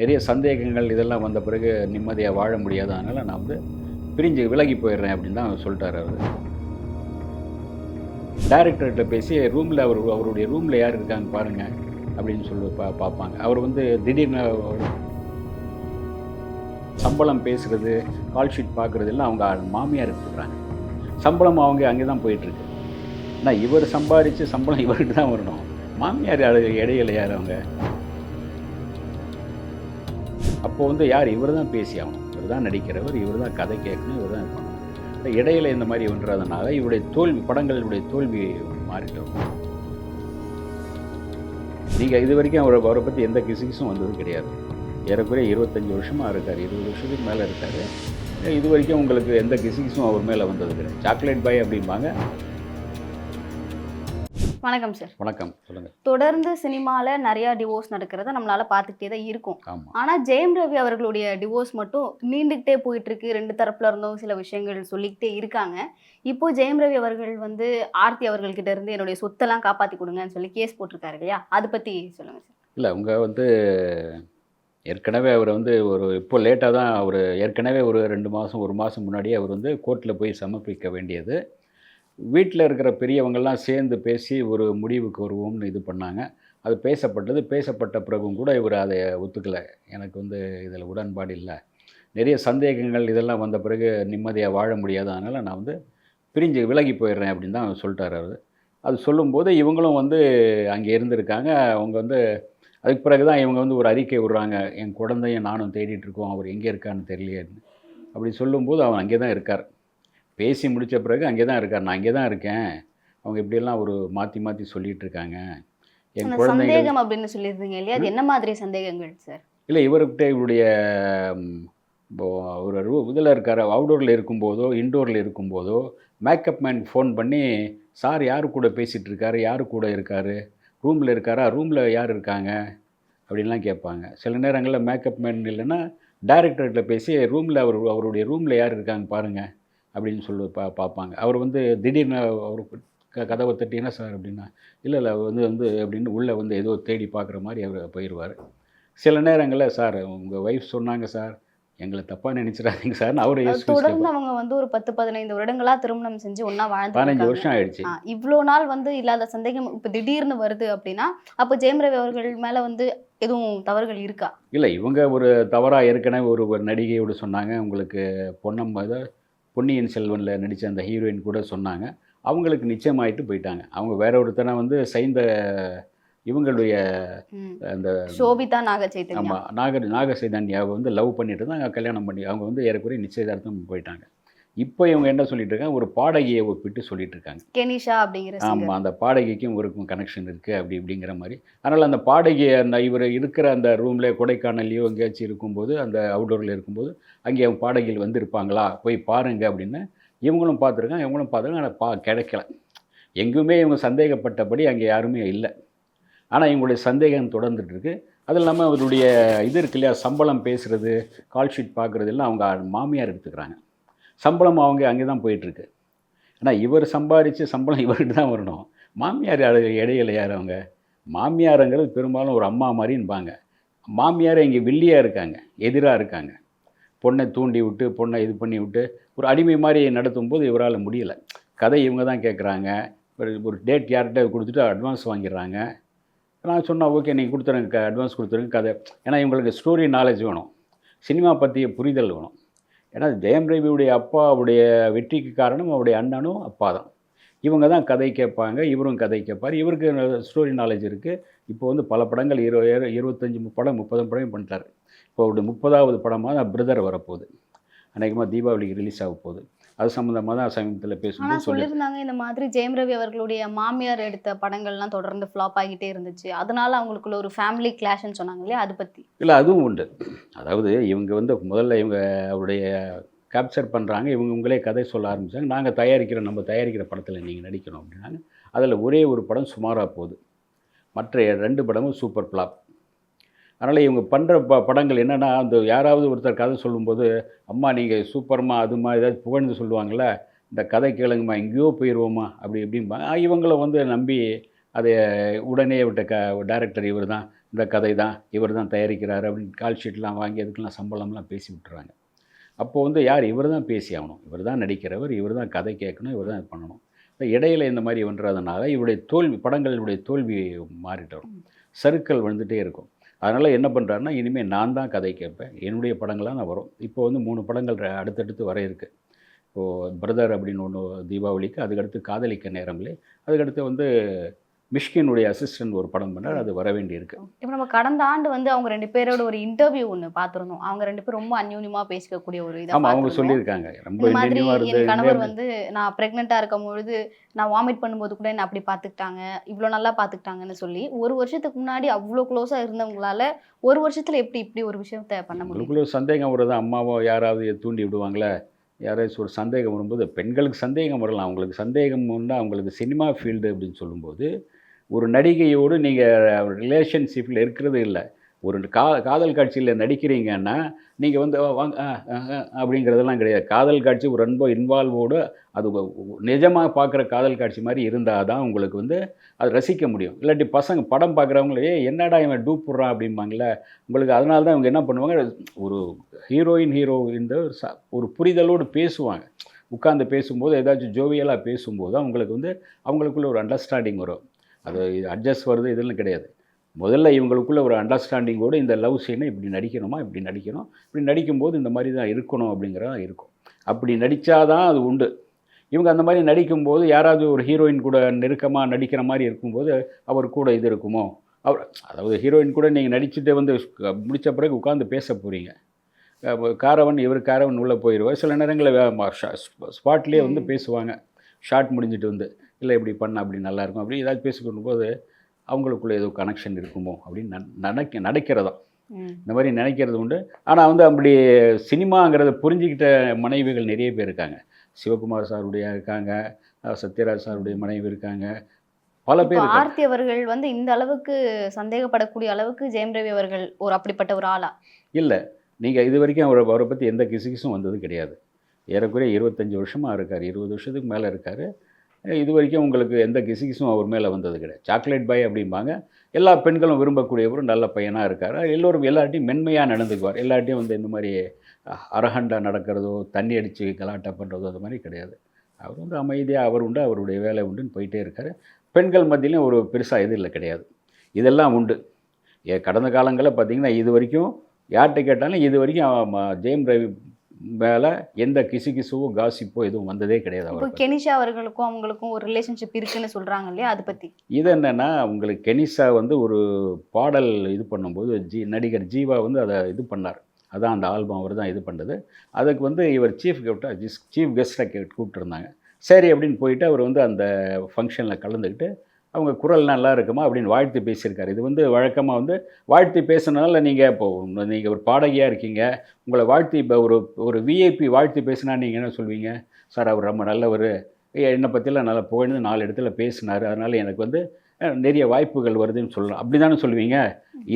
நிறைய சந்தேகங்கள் இதெல்லாம் வந்த பிறகு நிம்மதியாக வாழ முடியாது. அதனால் நான் வந்து பிரிஞ்சு விலகி போயிடுறேன் அப்படின்னு தான் சொல்லிட்டார் அவர். டைரக்டர்கிட்ட பேசி ரூமில் அவர் அவருடைய ரூமில் யார் இருக்காங்க பாருங்கள் அப்படின்னு சொல்லி பா பார்ப்பாங்க. அவர் வந்து திடீர்னு சம்பளம் பேசுகிறது கால் ஷீட் பார்க்குறது எல்லாம் அவங்க மாமியார் இருக்கிறாங்க சம்பளம் அவங்க அங்கே தான் போயிட்டுருக்கு. ஆனால் இவர் சம்பாதிச்சு சம்பளம் இவர்கிட்ட தான் வரணும். மாமியார் இடையில யார் அவங்க? அப்போ வந்து யார்? இவர் தான் பேசி ஆகணும் இவர் தான் நடிக்கிறவர் இவர் தான் கதை கேட்கணும் இவர் தான் இருக்கணும் இடையில இந்த மாதிரி ஒன்றதுனால இவருடைய தோல்வி படங்களுடைய தோல்வி மாறிட்டோம். நீங்கள் இது வரைக்கும் அவரை அவரை பற்றி எந்த கிசுகிசும் வந்தது கிடையாது. ஏறக்குறைய இருபத்தஞ்சி வருஷமாக இருக்கார் இருபது வருஷத்துக்கு மேலே இருக்கார். இது வரைக்கும் உங்களுக்கு எந்த கிசுகிசும் அவர் மேலே வந்தது கிடையாது. சாக்லேட் பாய் அப்படிம்பாங்க. வணக்கம் சார் வணக்கம். சொல்லுங்கள் தொடர்ந்து சினிமால நிறைய டிவோர்ஸ் நடக்கிறத நம்மளால பார்த்துக்கிட்டே தான் இருக்கும். ஆமாம் ஆனா ஜெயம் ரவி அவர்களுடைய டிவோர்ஸ் மட்டும் நீண்டுகிட்டே போயிட்டு இருக்கு ரெண்டு தரப்புல இருந்தும் சில விஷயங்கள் சொல்லிக்கிட்டே இருக்காங்க. இப்போ ஜெயம் ரவி அவர்கள் வந்து ஆர்த்தி அவர்கள்கிட்ட இருந்து என்னுடைய சொத்தெல்லாம் காப்பாத்தி கொடுங்கன்னு சொல்லி கேஸ் போட்டிருக்காரு இல்லையா? அதை பத்தி சொல்லுங்க சார் இல்லை உங்க வந்து ஏற்கனவே அவர் வந்து ஒரு இப்போ லேட்டாக தான் அவர் ஏற்கனவே ஒரு ரெண்டு மாதம் ஒரு மாதம் முன்னாடியே அவர் வந்து கோர்ட்டில் போய் சமர்ப்பிக்க வேண்டியது. வீட்டில் இருக்கிற பெரியவங்கள்லாம் சேர்ந்து பேசி ஒரு முடிவுக்கு வருவோம்னு இது பண்ணாங்க. அது பேசப்பட்டது. பேசப்பட்ட பிறகும் கூட இவர் அதை ஒத்துக்கலை. எனக்கு வந்து இதில் உடன்பாடு இல்லை. நிறைய சந்தேகங்கள் இதெல்லாம் வந்த பிறகு நிம்மதியாக வாழ முடியாது. அதனால் நான் வந்து பிரிஞ்சு விலகி போயிடுறேன் அப்படின்னு தான் சொல்லிட்டார் அவர். அது சொல்லும்போது இவங்களும் வந்து அங்கே இருந்திருக்காங்க. அவங்க வந்து அதுக்கு பிறகு தான் இவங்க வந்து ஒரு அறிக்கை விடுறாங்க. என் குழந்தையும் நானும் தேடிட்டுருக்கோம் அவர் எங்கே இருக்கான்னு தெரியலையேன்னு. அப்படி சொல்லும்போது அவன் அங்கே தான் இருக்கார். பேசி முடித்த பிறகு அங்கே தான் இருக்கார். நான் அங்கே தான் இருக்கேன். அவங்க இப்படியெல்லாம் ஒரு மாற்றி மாற்றி சொல்லிட்டு இருக்காங்க. என் குழந்தைகள் சந்தேகம் அப்படின்னு சொல்லியிருந்தீங்க இல்லையா? அது என்ன மாதிரி சந்தேகங்கள் சார் இல்லை இவர்கிட்ட இவருடைய ஒரு இதில் இருக்கார். அவுடோரில் இருக்கும்போதோ இன்டோரில் இருக்கும்போதோ மேக்கப் மேன் ஃபோன் பண்ணி சார் யார் கூட பேசிகிட்டு இருக்காரு? யார் கூட இருக்கார்? ரூமில் இருக்காரா? ரூமில் யார் இருக்காங்க? அப்படின்லாம் கேட்பாங்க. சில நேரங்களில் மேக்கப் மேன் இல்லைன்னா டைரக்டர்கிட்ட பேசி ரூமில் அவர் அவருடைய ரூமில் யார் இருக்காங்க பாருங்கள் அப்படின்னு சொல்லி பா பார்ப்பாங்க. அவர் வந்து திடீர்னு அவர் க கதவை தட்டி என்ன சார்? அப்படின்னா இல்லை இல்லை அவர் வந்து வந்து அப்படின்னு உள்ளே வந்து ஏதோ தேடி பார்க்குற மாதிரி அவர் போயிடுவார். சில நேரங்களில் சார் உங்கள் ஒய்ஃப் சொன்னாங்க சார். எங்களை தப்பாக நினச்சிடாதீங்க சார்னு அவரை தொடர்ந்து அவங்க வந்து ஒரு பத்து பதினைந்து வருடங்களா திருமணம் செஞ்சு ஒண்ணா வாழ்ந்து பதினஞ்சு வருஷம் ஆயிடுச்சு. இவ்வளோ நாள் வந்து இல்லாத சந்தேகம் இப்போ திடீர்னு வருது அப்படின்னா அப்போ ஜெயம் ரவி அவர்கள் மேல வந்து எதுவும் தவறுகள் இருக்கா? இல்லை இவங்க ஒரு தவறாக ஏற்கனவே ஒரு ஒரு நடிகையோடு சொன்னாங்க. உங்களுக்கு பொன்னம் அதாவது பொன்னியின் செல்வனில் நடித்த அந்த ஹீரோயின் கூட சொன்னாங்க. அவங்களுக்கு நிச்சயமாயிட்டு போயிட்டாங்க. அவங்க வேற ஒருத்தனை வந்து சைந்த இவங்களுடைய. அந்த சோபிதா நாக ஆமாம் நாக நாக சைதன்யாவை வந்து லவ் பண்ணிட்டு தான் கல்யாணம் பண்ணி அவங்க வந்து ஏறக்குறைய நிச்சயதார்த்தம் போயிட்டாங்க. இப்போ இவங்க என்ன சொல்லிட்டு இருக்காங்க ஒரு பாடகியை ஒப்பிட்டு சொல்லிட்டு இருக்காங்க கெனிஷா அப்படிங்கிற. ஆமாம் அந்த பாடகிக்கும் இவருக்கும் கனெக்ஷன் இருக்குது அப்படி இப்படிங்கிற மாதிரி. அதனால் அந்த பாடகி அந்த இவர் இருக்கிற அந்த ரூமில் கொடைக்கானல்லையோ எங்கேயாச்சும் இருக்கும்போது அந்த அவுட்டோரில் இருக்கும்போது அங்கே அவங்க பாடகிகள் வந்து இருப்பாங்களா போய் பாருங்க அப்படின்னு இவங்களும் பார்த்துருக்காங்க இவங்களும் பார்த்துருக்காங்க ஆனால் பா கிடைக்கல. எங்குமே இவங்க சந்தேகப்பட்டபடி அங்கே யாருமே இல்லை. ஆனால் இவங்களுடைய சந்தேகம் தொடர்ந்துட்டு இருக்கு அது இல்லாமல் அவருடைய இது இருக்கு இல்லையா? சம்பளம் பேசுகிறது கால் ஷீட் பார்க்குறது எல்லாம் அவங்க மாமியார் எடுத்துக்கிறாங்க. சம்பளம் அவங்க அங்கே தான் போயிட்டுருக்கு. ஆனால் இவர் சம்பாதிச்சு சம்பளம் இவர்கிட்ட தான் வரணும். மாமியார் இடையில யார் அவங்க? மாமியாருங்கிறது பெரும்பாலும் ஒரு அம்மா மாதிரின்பாங்க. மாமியார் இங்கே வில்லியாக இருக்காங்க எதிராக இருக்காங்க. பொண்ணை தூண்டி விட்டு பொண்ணை இது பண்ணி விட்டு ஒரு அடிமை மாதிரி நடத்தும் போது இவரால் முடியலை. கதை இவங்க தான் கேட்குறாங்க. ஒரு ஒரு டேட் யார்கிட்ட கொடுத்துட்டு அட்வான்ஸ் வாங்கிடுறாங்க. நான் சொன்னால் ஓகே நீங்கள் கொடுத்துருங்க அட்வான்ஸ் கொடுத்துருங்க கதை. ஏன்னா இவங்களுக்கு ஸ்டோரி நாலேஜ் வேணும். சினிமா பற்றிய புரிதல் வேணும். ஏன்னா ஜெயம் ரவியுடைய அப்பாவுடைய வெற்றிக்கு காரணம் அவருடைய அண்ணனும் அப்பா தான். இவங்க தான் கதை கேட்பாங்க இவரும் கதை கேட்பார். இவருக்கு ஸ்டோரி நாலேஜ் இருக்குது இப்போ வந்து பல படங்கள் இரு இருபத்தஞ்சி படம் முப்பது படம் பண்ணிட்டார். இப்போ அவருடைய முப்பதாவது படமாக தான் பிரதர் வரப்போகுது. அநேகமாக தீபாவளிக்கு ரிலீஸ் ஆக போகுது அது சம்மந்தமாக தான் சமீபத்தில் சொல்லி சொல்லியிருந்தாங்க இந்த மாதிரி ஜெயம் ரவி அவர்களுடைய மாமியார் எடுத்த படங்கள்லாம் தொடர்ந்து ஃப்ளாப் ஆகிட்டே இருந்துச்சு. அதனால அவங்களுக்குள்ள ஒரு ஃபேமிலி கிளாஷ்னு சொன்னாங்க இல்லையா? அது பத்தி. இல்லை அதுவும் உண்டு. அதாவது இவங்க வந்து முதல்ல இவங்க அவருடைய கேப்சர் பண்ணுறாங்க இவங்க உங்களே கதை சொல்ல ஆரம்பிச்சாங்க. நாங்கள் தயாரிக்கிற நம்ம தயாரிக்கிற படத்தில் நீங்கள் நடிக்கணும் அப்படின்னாங்க. அதில் ஒரே ஒரு படம் சுமாராக போகுது. மற்ற ரெண்டு படமும் சூப்பர் ஃப்ளாப் அதனால் இவங்க பண்ணுற ப படங்கள் என்னென்னா அந்த யாராவது ஒருத்தர் கதை சொல்லும்போது அம்மா நீங்கள் சூப்பர்மா அதுமா ஏதாவது புகழ்ந்து சொல்லுவாங்கள்ல இந்த கதை கேளுங்கம்மா எங்கேயோ போயிடுவோமா அப்படி இப்படிம்பாங்க இவங்கள வந்து நம்பி அதை உடனே விட்ட க டைரக்டர் இவர் தான் இந்த கதை தான் இவர் தான் தயாரிக்கிறாரு அப்படின்னு கால் ஷீட்லாம் வாங்கி அதுக்கெல்லாம் சம்பளம்லாம் பேசி விட்டுறாங்க. அப்போது வந்து யார் இவர் தான் பேசி ஆகணும். இவர் தான் நடிக்கிறவர் இவர் தான் கதை கேட்கணும் இவர் தான் இது பண்ணணும். இடையில இந்த மாதிரி பண்ணுறதுனால இவருடைய தோல்வி படங்களுடைய தோல்வி மாறிட்டு வரும் சருக்கள் வந்துட்டே இருக்கும். அதனால் என்ன பண்ணுறாருன்னா இனிமேல் நான் தான் கதை கேட்பேன். என்னுடைய படங்களாக நான் வரும். இப்போ வந்து மூணு படங்கள் அடுத்தடுத்து வர இருக்கு. இப்போது பிரதர் அப்படின்னு ஒன்று தீபாவளிக்கு அதுக்கடுத்து காதலிக்க நேரம்லே அதுக்கடுத்து வந்து மிஷ்கினுடைய அசிஸ்டன்ட் ஒரு படம் பண்ணார் அது வர வேண்டி இருக்கு இப்போ நம்ம கடந்த ஆண்டு வந்து அவங்க ரெண்டு பேரோட ஒரு இன்டர்வியூ ஒன்று பார்த்துருந்தோம் அவங்க ரெண்டு பேரும் ரொம்ப அந்யூன்யமா பேசிக்கக்கூடிய ஒரு இதை ஆமாம் அவங்க. சொல்லியிருக்காங்க. ரொம்ப மாதிரி என் கணவர் வந்து நான் ப்ரெக்னெண்ட்டாக இருக்கும் பொழுது நான் வாமிட் பண்ணும்போது கூட என்ன அப்படி பார்த்துக்கிட்டாங்க இவ்வளோ நல்லா பார்த்துக்கிட்டாங்கன்னு சொல்லி ஒரு வருஷத்துக்கு முன்னாடி அவ்வளோ க்ளோஸாக இருந்தவங்களால ஒரு வருஷத்துல எப்படி இப்படி ஒரு விஷயத்த பண்ண முடியும்? சந்தேகம் வருது? அம்மாவோ யாராவது தூண்டி விடுவாங்களே? யாராச்சும் ஒரு சந்தேகம் வரும்போது பெண்களுக்கு சந்தேகம் வரலாம். அவங்களுக்கு சந்தேகம் உண்டா அவங்களுக்கு சினிமா ஃபீல்டு அப்படின்னு சொல்லும்போது ஒரு நடிகையோடு நீங்கள் ரிலேஷன்ஷிப்பில் இருக்கிறது இல்லை. ஒரு கா காதல் காட்சியில் நடிக்கிறீங்கன்னா நீங்கள் வந்து வாங்க அப்படிங்கிறதெல்லாம் கிடையாது. காதல் காட்சி ஒரு ரொம்ப இன்வால்வோடு அது நிஜமாக பார்க்குற காதல் காட்சி மாதிரி இருந்தால் தான் உங்களுக்கு வந்து அது ரசிக்க முடியும். இல்லாட்டி பசங்க படம் பார்க்குறவங்களே என்னடா இவன் டூப் போடுறான் அப்படிம்பாங்களே உங்களுக்கு அதனால தான் இவங்க என்ன பண்ணுவாங்க ஒரு ஹீரோயின் ஹீரோ இந்த ஒரு ஒரு புரிதலோடு பேசுவாங்க. உட்காந்து பேசும்போது ஏதாச்சும் ஜோவியலாக பேசும்போது அவங்களுக்கு வந்து அவங்களுக்குள்ள ஒரு அண்டர்ஸ்டாண்டிங் வரும். அது அட்ஜஸ்ட் வருது இதெல்லாம் கிடையாது. முதல்ல இவங்களுக்குள்ள ஒரு அண்டர்ஸ்டாண்டிங்கோடு இந்த லவ் சீனை இப்படி நடிக்கணுமா? இப்படி நடிக்கணும். இப்படி நடிக்கும்போது இந்த மாதிரி தான் இருக்கணும் அப்படிங்கிறதா இருக்கும். அப்படி நடித்தாதான் அது உண்டு. இவங்க அந்த மாதிரி நடிக்கும்போது யாராவது ஒரு ஹீரோயின் கூட நெருக்கமாக நடிக்கிற மாதிரி இருக்கும்போது அவர் கூட இது இருக்குமோ? அவர் அதாவது ஹீரோயின் கூட நீங்கள் நடிச்சுட்டு வந்து முடித்த பிறகு உட்காந்து பேச போகிறீங்க காரவன் இவர் காரவன் உள்ளே போயிடுவார் சில நேரங்களில் ஸ்பாட்லேயே வந்து. பேசுவாங்க. ஷார்ட் முடிஞ்சிட்டு வந்து. இல்லை இப்படி பண்ண அப்படி நல்லா இருக்கும். அப்படி ஏதாச்சும் பேசிக்கொண்டு போது அவங்களுக்குள்ள ஏதோ கனெக்ஷன் இருக்குமோ அப்படின்னு நன்- நினைக்க நடக்கிறதா. இந்த மாதிரி நினைக்கிறது உண்டு. ஆனால் வந்து அப்படி சினிமாங்கிறத புரிஞ்சுக்கிட்ட மனைவிகள் நிறைய பேர் இருக்காங்க. சிவகுமார் சாருடைய இருக்காங்க. சத்யராஜ் சாருடைய மனைவி இருக்காங்க. பல பேர் ஆர்த்தி அவர்கள் வந்து இந்த அளவுக்கு சந்தேகப்படக்கூடிய அளவுக்கு ஜெயம் ரவி அவர்கள் ஒரு அப்படிப்பட்ட ஒரு ஆளா? இல்லை. நீங்கள் இது வரைக்கும் அவரை அவரை பற்றி எந்த கிசுகிசும் வந்தது கிடையாது. ஏறக்குறைய இருபத்தஞ்சி வருஷமாக இருக்கார். இருபது வருஷத்துக்கு மேலே இருக்கார். இது வரைக்கும் உங்களுக்கு எந்த கிசுகிசும் அவர் மேலே வந்தது கிடையாது. சாக்லேட் பாய் அப்படிம்பாங்க. எல்லா பெண்களும் விரும்பக்கூடியவரும் நல்ல பையனாக இருக்கார். எல்லோரும் எல்லார்ட்டையும் மென்மையாக நடந்துக்குவார். எல்லார்ட்டையும் வந்து இந்த மாதிரி அரகண்டா நடக்கிறதோ தண்ணி அடித்து கலாட்டா பண்ணுறதோ அது மாதிரி கிடையாது. அவர் வந்து அமைதியாக அவர் உண்டு அவருடைய வேலை உண்டுன்னு போயிட்டே இருக்கார். பெண்கள் மத்தியிலையும் ஒரு பெருசாக இது இல்லை கிடையாது. இதெல்லாம் உண்டு. ஏ கடந்த காலங்களில் பார்த்தீங்கன்னா இது வரைக்கும் யார்கிட்ட கேட்டாலும் இது வரைக்கும் ம- ஜெயம் ரவி மேலே எந்த கிசு கிசுவோ காசிப்போ எதுவும் வந்ததே கிடையாது இப்போ அவருக்கு கெனிஷா அவர்களுக்கும் அவங்களுக்கும் ஒரு ரிலேஷன்ஷிப் இருக்குன்னு சொல்றாங்க இல்லையா? அதை பத்தி. இது என்னென்னா உங்களுக்கு கெனிஷா வந்து ஒரு பாடல் இது பண்ணும்போது ஜி நடிகர் ஜீவா வந்து அதை இது பண்ணார். அதான் அந்த ஆல்பம் அவர் தான் இது பண்ணது. அதுக்கு வந்து இவர் சீஃப் கெஸ்ட்டாக சீஃப் கெஸ்ட்டாக கே கூப்பிட்டுருந்தாங்க. சரி அப்படின்னு போயிட்டு அவர் வந்து அந்த ஃபங்க்ஷனில் கலந்துக்கிட்டு அவங்க குரல் நல்லா இருக்குமா அப்படின்னு வாழ்த்து பேசியிருக்காரு. இது வந்து வழக்கமாக வந்து வாழ்த்து பேசுனதால நீங்கள் இப்போது நீங்கள் ஒரு பாடகியாக இருக்கீங்க. உங்களை வாழ்த்து இப்போ ஒரு ஒரு விஐபி வாழ்த்து பேசினா நீங்கள் என்ன சொல்வீங்க? சார் அவர் ரொம்ப நல்லவர். என்னை பற்றிலாம் நல்லா புகழ்ந்து நாலு இடத்துல பேசினார். அதனால் எனக்கு வந்து நிறைய வாய்ப்புகள் வருதுன்னு சொல்லலாம் அப்படி தானே சொல்லுவீங்க?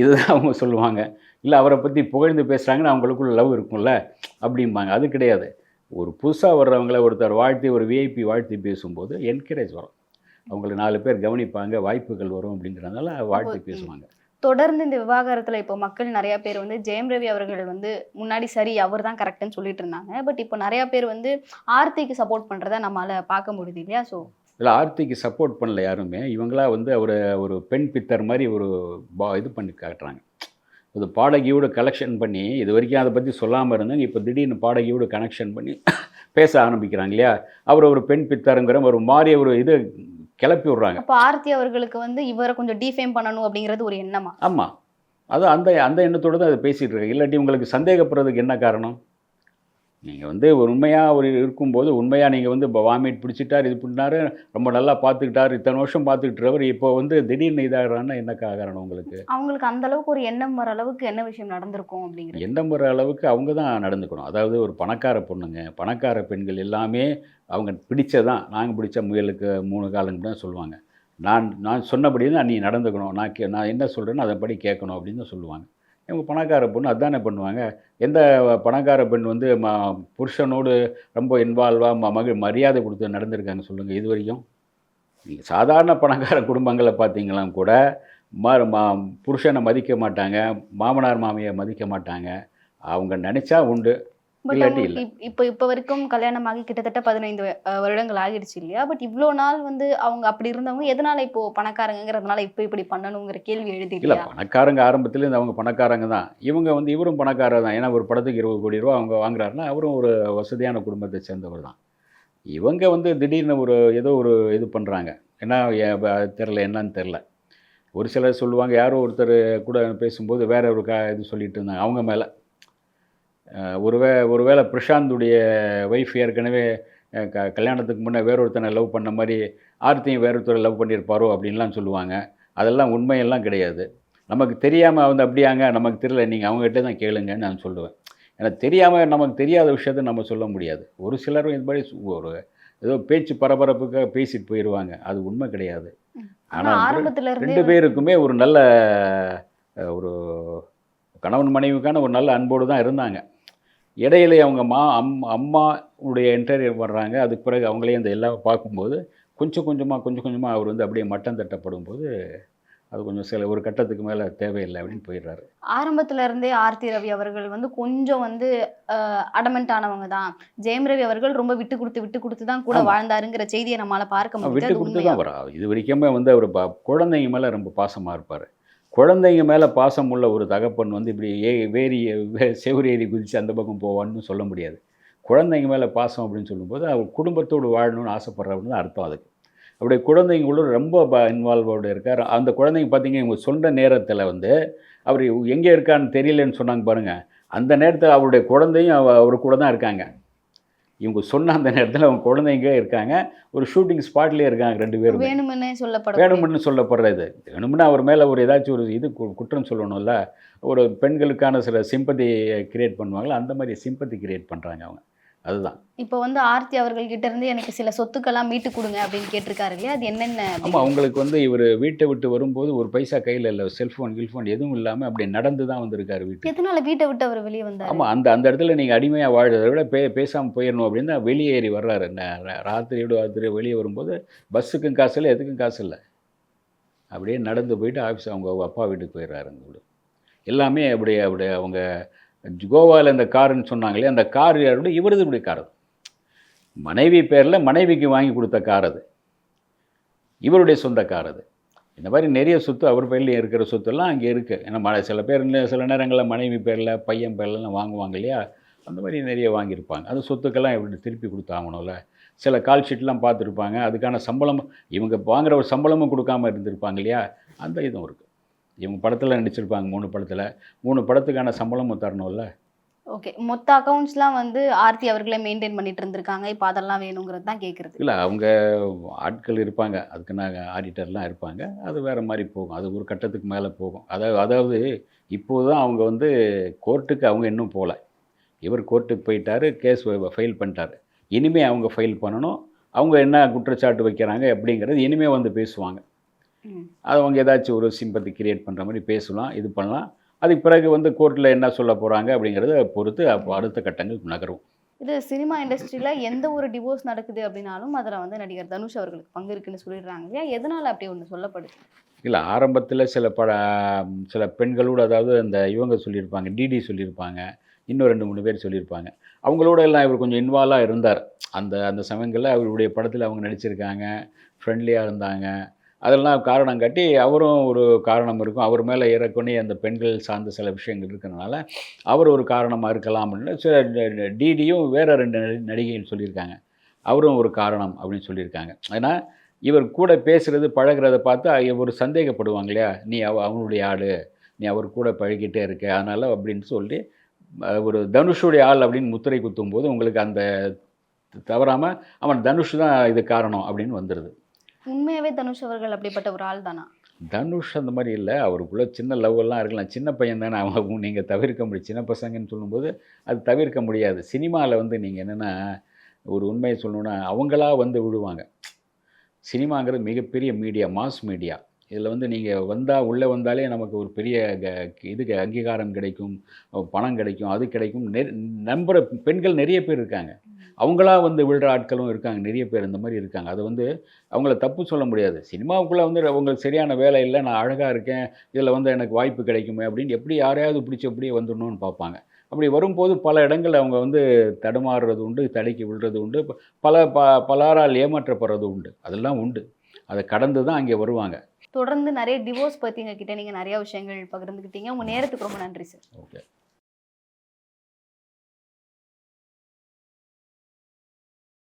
இதுதான் அவங்க சொல்லுவாங்க. இல்லை அவரை பற்றி புகழ்ந்து பேசுகிறாங்கன்னா அவங்களுக்குள்ள லவ் இருக்கும்ல? அப்படிம்பாங்க. அது கிடையாது. ஒரு புதுசாக வர்றவங்கள ஒருத்தர் வாழ்த்தி ஒரு விஐபி வாழ்த்தி பேசும்போது என்கரேஜ் வரும். அவங்களுக்கு நாலு பேர் கவனிப்பாங்க வாய்ப்புகள் வரும் அப்படிங்கிறதுனால வாழ்த்தி. பேசுவாங்க. தொடர்ந்து இந்த விவாகரத்துல இப்போ மக்கள் நிறைய பேர் வந்து ஜெயம் ரவி அவர்கள் வந்து முன்னாடி சரி அவர் தான் கரெக்ட்னு சொல்லிட்டு இருந்தாங்க. பட் இப்போ நிறைய பேர் வந்து ஆர்த்திக்கு சப்போர்ட் பண்றத நம்மளால பார்க்க முடியுது இல்லையா? ஸோ இல்லை ஆர்த்திக்கு சப்போர்ட் பண்ணல யாருமே. இவங்களா வந்து அவரை ஒரு பெண் பித்தர் மாதிரி ஒரு பா இது பண்ணி காட்டுறாங்க. ஒரு பாடகியோட கலெக்ஷன் பண்ணி இது வரைக்கும் அதை பற்றி சொல்லாமல் இருந்தாங்க இப்போ திடீர்னு பாடகியோட கனெக்ஷன் பண்ணி பேச ஆரம்பிக்கிறாங்க இல்லையா? அவர் ஒரு பெண் பித்தருங்கிற ஒரு மாறிய ஒரு இது கிளப்பி விட்றாங்க. அப்போ ஆர்த்தி அவர்களுக்கு வந்து இவரை கொஞ்சம் டிஃபேம் பண்ணணும் அப்படிங்கிறது ஒரு எண்ணமா? ஆமாம் அது அந்த அந்த எண்ணத்தோடு தான் அதை பேசிகிட்டு இருக்காங்க. இல்லாட்டி உங்களுக்கு சந்தேகப்படுறதுக்கு என்ன காரணம்? நீங்கள் வந்து உண்மையாக ஒரு இருக்கும்போது உண்மையாக நீங்கள் வந்து இப்போ வாமிட் பிடிச்சிட்டார் இது பண்ணாரு ரொம்ப நல்லா பார்த்துக்கிட்டார் இத்தனை வருஷம் பார்த்துக்கிட்டவர் இப்போ வந்து திடீர்னு இதாகிறான்னா என்ன காரணம் உங்களுக்கு? அவங்களுக்கு அந்த அளவுக்கு ஒரு எண்ணம் வர அளவுக்கு என்ன விஷயம் நடந்திருக்கும் அப்படிங்கிறது? எண்ணம் வர அளவுக்கு அவங்க தான் நடந்துக்கணும். அதாவது ஒரு பணக்கார பொண்ணுங்க பணக்கார பெண்கள் எல்லாமே அவங்க பிடிச்சதான் நாங்கள் பிடிச்ச முயலுக்கு மூணு காலங்க தான் சொல்லுவாங்க. நான் நான் சொன்னபடி தான் நீ நடந்துக்கணும். நான் கே நான் என்ன சொல்கிறேனோ அதைப்படி கேட்கணும் அப்படின்னு தான் சொல்லுவாங்க. இவங்க பணக்கார பொண்ணு அதானே பண்ணுவாங்க? எந்த பணக்கார பெண் வந்து ம புருஷனோடு ரொம்ப இன்வால்வாக மகிழ் மரியாதை கொடுத்து நடந்திருக்காங்க சொல்லுங்கள் இது வரைக்கும். நீங்கள் சாதாரண பணக்கார குடும்பங்களை பார்த்தீங்களாம் கூட மா மா புருஷனை மதிக்க மாட்டாங்க மாமனார் மாமியை மதிக்க மாட்டாங்க. அவங்க நினச்சா உண்டு. பட் அவங்களுக்கு இப்- இப்போ இப்போ வரைக்கும் கல்யாணமாகி கிட்டத்தட்ட பதினைந்து வருடங்கள் ஆகிடுச்சு இல்லையா? பட் இவ்வளோ நாள் வந்து அவங்க அப்படி இருந்தவங்க எதனால இப்போ பணக்காரங்கிறதுனால இப்போ இப்படி பண்ணணுங்கிற கேள்வி எழுதி இல்லை பணக்காரங்க ஆரம்பத்துலேருந்து அவங்க பணக்காரங்க தான். இவங்க வந்து இவரும் பணக்காரர் தான். ஏன்னா ஒரு படத்துக்கு இருபது கோடி ரூபா அவங்க வாங்குறாருன்னா அவரும் ஒரு வசதியான குடும்பத்தை சேர்ந்தவர் தான். இவங்க வந்து திடீர்னு ஒரு ஏதோ ஒரு இது பண்ணுறாங்க ஏன்னா தெரில என்னன்னு தெரில ஒரு சிலர் சொல்லுவாங்க யாரோ ஒருத்தர் கூட பேசும்போது வேற ஒரு கா இது சொல்லிட்டு இருந்தாங்க. அவங்க மேலே. ஒருவே ஒருவேளை பிரசாந்துடைய ஒய்ஃப் ஏற்கனவே க கல்யாணத்துக்கு முன்னே வேறொருத்தனை லவ் பண்ண மாதிரி ஆர்த்தியும் வேறொருத்தரை லவ் பண்ணியிருப்பாரோ அப்படின்லாம் சொல்லுவாங்க. அதெல்லாம் உண்மையெல்லாம் கிடையாது. நமக்கு தெரியாமல் வந்து அப்படியாங்க நமக்கு தெரியல நீங்கள் அவங்ககிட்ட தான் கேளுங்கன்னு நான் சொல்லுவேன். ஏன்னா தெரியாமல் நமக்கு தெரியாத விஷயத்த நம்ம சொல்ல முடியாது. ஒரு சிலரும் இது மாதிரி ஒரு ஏதோ பேச்சு பரபரப்புக்காக பேசிட்டு போயிடுவாங்க அது உண்மை கிடையாது. ஆனா ஆனால் ரெண்டு பேருக்குமே ஒரு நல்ல ஒரு கணவன் மனைவிக்கான ஒரு நல்ல அன்போடு தான் இருந்தாங்க. இடையில அவங்க மா அம் அம்மா உடைய இன்டர்வியூ வர்றாங்க. அதுக்கு பிறகு அவங்களே அந்த எல்லாம் பார்க்கும்போது கொஞ்சம் கொஞ்சமாக கொஞ்சம் கொஞ்சமாக அவர் வந்து அப்படியே மட்டம் தட்டப்படும் போது அது கொஞ்சம் சில ஒரு கட்டத்துக்கு மேலே தேவையில்லை அப்படின்னு போயிடுறாரு. ஆரம்பத்துல இருந்தே ஆர்த்தி ரவி அவர்கள் வந்து கொஞ்சம் வந்து அடமெண்ட் ஆனவங்க தான். ஜெயம் ரவி அவர்கள் ரொம்ப விட்டு கொடுத்து விட்டு கொடுத்து தான் கூட. வாழ்ந்தாருங்கிற செய்தியை நம்மளால பார்க்க முடியுது விட்டு கொடுத்து தான் வரா இது வரைக்குமே வந்து அவர் ப குழந்தைங்க மேலே ரொம்ப பாசமாக இருப்பார். குழந்தைங்க மேலே பாசம் உள்ள ஒரு தகப்பன் வந்து இப்படி ஏ வேரி வே- ஏறி குதித்து அந்த பக்கம் போவான்னு சொல்ல முடியாது. குழந்தைங்க மேலே பாசம் அப்படின்னு சொல்லும்போது அவர் குடும்பத்தோடு வாழணும்னு ஆசைப்படுறவங்க தான் அர்த்தம் அதுக்கு. அப்படியே குழந்தைங்களோட ரொம்ப ப இன்வால்வோடு இருக்கார். அந்த குழந்தைங்க பார்த்தீங்க இவங்க சொன்ன நேரத்தில் வந்து அவர் எங்கே இருக்கான்னு தெரியலன்னு சொன்னாங்க பாருங்கள் அந்த நேரத்தில் அவருடைய குழந்தையும் அவ அவர் கூட தான் இருக்காங்க. இவங்க சொன்ன அந்த நேரத்தில் அவங்க குழந்தைங்க இருக்காங்க. ஒரு ஷூட்டிங் ஸ்பாட்லேயே இருக்காங்க ரெண்டு பேரும். வேணுமென்னே சொல்லப்படும் வேணும்னு சொல்லப்படுறது வேணும்னு அவர் மேலே ஒரு ஏதாச்சும் ஒரு இது குற்றம் சொல்லணும்ல. ஒரு பெண்களுக்கான சில சிம்பதி கிரியேட் பண்ணுவாங்களா அந்த மாதிரி சிம்பத்தி கிரியேட் பண்ணுறாங்க அவங்க. அதுதான். இப்போ வந்து ஆர்த்தி அவர்கள் கிட்ட இருந்து எனக்கு சில சொத்துக்கெல்லாம் மீட்டு கொடுங்க அப்படின்னு கேட்டிருக்காரு இல்லையா? அது என்னென்ன ஆமாம்? அவங்களுக்கு வந்து இவர் வீட்டை விட்டு வரும்போது ஒரு பைசா கையில் இல்லை செல்ஃபோன் கில்ஃபோன் எதுவும் இல்லாமல் அப்படியே நடந்து தான் வந்திருக்காரு வீட்டுக்கு. எதனால வீட்டை விட்டு அவர் வெளியே வந்தாரு? ஆமாம் அந்த அந்த இடத்துல நீங்கள் அடிமையாக வாழ்றதை விட பே பேசாமல் போயிடணும் அப்படின்னு தான் வெளியேறி வர்றாரு. ராத்திரியோட ராத்திரி வெளியே வரும்போது பஸ்ஸுக்கும் காசு இல்லை எதுக்கும் காசு இல்லை. அப்படியே நடந்து போயிட்டு ஆஃபீஸ் அவங்க அப்பா வீட்டுக்கு போயிடுறாரு வீடு. எல்லாமே அப்படியே அப்படியே அவங்க கோவாவில் இந்த காருன்னு சொன்னாங்களே அந்த கார் யாரோட இவரது இப்படி கார் அது. மனைவி பேரில் மனைவிக்கு வாங்கி கொடுத்த கார் அது. இவருடைய சொந்த கார் அது. இந்த மாதிரி நிறைய சொத்து அவர் பேர்லேயும் இருக்கிற சொத்துலாம் அங்கே இருக்குது ஏன்னா ம சில பேர் சில நேரங்களில் மனைவி பேரில் பையன் பேர்லாம் வாங்குவாங்க இல்லையா? அந்த மாதிரி நிறைய வாங்கியிருப்பாங்க. அது சொத்துக்கெல்லாம் எப்படி திருப்பி கொடுத்தாகணும்ல. சில கால் ஷீட்லாம் பார்த்துருப்பாங்க. அதுக்கான சம்பளம் இவங்க வாங்குற ஒரு சம்பளமும் கொடுக்காம இருந்திருப்பாங்க இல்லையா? அந்த இதுவும் இருக்குது இவங்க படத்தில் நடிச்சிருப்பாங்க மூணு படத்தில். மூணு படத்துக்கான சம்பளமும் தரணும்ல ஓகே மொத்த அக்கவுண்ட்ஸ்லாம் வந்து ஆர்த்தி அவர்களே மெயின்டைன் பண்ணிட்டு இருந்திருக்காங்க. இப்போ அதெல்லாம் வேணுங்கிறது தான் கேட்குறது இல்லை அவங்க ஆட்கள் இருப்பாங்க. அதுக்கு நாங்கள் ஆடிட்டர்லாம் இருப்பாங்க. அது வேறு மாதிரி போகும். அது ஒரு கட்டத்துக்கு மேலே போகும். அதாவது அதாவது இப்போது தான் அவங்க வந்து கோர்ட்டுக்கு அவங்க இன்னும் போகல இவர் கோர்ட்டுக்கு போயிட்டாரு கேஸ் ஃபைல் பண்ணிட்டாரு. இனிமே அவங்க ஃபைல் பண்ணணும். அவங்க என்ன குற்றச்சாட்டு வைக்கிறாங்க அப்படிங்கிறது இனிமே வந்து பேசுவாங்க. அவங்க ஏதாச்சும் ஒரு சிம்பத்தி கிரியேட் பண்ணுற மாதிரி பேசலாம் இது பண்ணலாம். அதுக்கு பிறகு வந்து கோர்ட்டில் என்ன சொல்ல போகிறாங்க அப்படிங்கிறத பொறுத்து அப்போ அடுத்த கட்டங்கள் நகரும். இது சினிமா இண்டஸ்ட்ரியில எந்த ஒரு டிவோர்ஸ் நடக்குது அப்படின்னாலும் அதுல வந்து நடிகர் தனுஷ் அவர்களுக்கு பங்கு இருக்குன்னு சொல்லிடுறாங்க இல்லையா? எதனால அப்படி ஒன்று சொல்லப்படுது? இல்லை ஆரம்பத்தில் சில பட சில பெண்களோடு அதாவது அந்த இவங்க சொல்லியிருப்பாங்க டிடி சொல்லியிருப்பாங்க இன்னும் ரெண்டு மூணு பேர் சொல்லியிருப்பாங்க. அவங்களோட எல்லாம் இவர் கொஞ்சம் இன்வால்வாக இருந்தார். அந்த அந்த சமயங்களில் அவருடைய படத்தில் அவங்க நடிச்சிருக்காங்க ஃப்ரெண்ட்லியாக இருந்தாங்க. அதெல்லாம் காரணம் காட்டி அவரும் ஒரு காரணம் இருக்கும். அவர் மேலே ஏறக்குனே அந்த பெண்கள் சார்ந்த சில விஷயங்கள் இருக்கிறதுனால அவர் ஒரு காரணமாக இருக்கலாம் அப்படின்னு சில டிடியும் வேறு ரெண்டு நடிகைகள் சொல்லியிருக்காங்க. அவரும் ஒரு காரணம் அப்படின்னு சொல்லியிருக்காங்க. ஏன்னா இவர் கூட பேசுகிறது பழகிறத பார்த்து இவர் சந்தேகப்படுவாங்க இல்லையா? நீ அவ அவனுடைய ஆள். நீ அவர் கூட பழகிட்டே இருக்க. அதனால் அப்படின்னு சொல்லி ஒரு தனுஷுடைய ஆள் அப்படின்னு முத்திரை குத்தும் போது உங்களுக்கு அந்த தவறாமல் அவன் தனுஷ் தான் இது காரணம் அப்படின்னு வந்துடுது உண்மையாகவே தனுஷ் அவர்கள் அப்படிப்பட்ட ஒரு ஆள் தானா? தனுஷ் அந்த மாதிரி இல்லை. அவருக்குள்ளே சின்ன லவ் எல்லாம் இருக்கலாம். சின்ன பையன் தானே அவங்க நீங்கள் தவிர்க்க முடியும் சின்ன பசங்கன்னு சொல்லும்போது அது தவிர்க்க முடியாது. சினிமாவில் வந்து நீங்கள் என்னென்னா ஒரு உண்மையை சொல்லணுன்னா அவங்களா வந்து விழுவாங்க. சினிமாங்கிறது மிகப்பெரிய மீடியா மாஸ் மீடியா இதில் வந்து நீங்கள் வந்தால் உள்ளே வந்தாலே நமக்கு ஒரு பெரிய க- இதுக்கு அங்கீகாரம் கிடைக்கும். பணம் கிடைக்கும். அது கிடைக்கும். நெ நம்புகிற பெண்கள் நிறைய பேர் இருக்காங்க. அவங்களா வந்து விழுற ஆட்களும் இருக்காங்க நிறைய பேர் இந்த மாதிரி இருக்காங்க. அது வந்து அவங்கள தப்பு சொல்ல முடியாது. சினிமாவுக்குள்ளே வந்து அவங்களுக்கு சரியான வேலை இல்லை நான் அழகாக இருக்கேன் இதில் வந்து எனக்கு வாய்ப்பு கிடைக்குமே அப்படின்னு எப்படி யாரையாவது பிடிச்சி அப்படியே வந்துடணும்னு பார்ப்பாங்க. அப்படி வரும்போது பல இடங்கள் அவங்க வந்து தடுமாறுறது உண்டு தடைக்கு விழுறது உண்டு பல ப பலரால் ஏமாற்றப்படுறது உண்டு. அதெல்லாம் உண்டு. அதை கடந்து தான் அங்கே வருவாங்க. தொடர்ந்து நிறைய டிவோர்ஸ் பத்தி எங்க கிட்ட நீங்க நிறைய விஷயங்கள் பகிர்ந்துக்கிட்டீங்க. உங்க நேரத்துக்கு ரொம்ப நன்றி சார். ஓகே.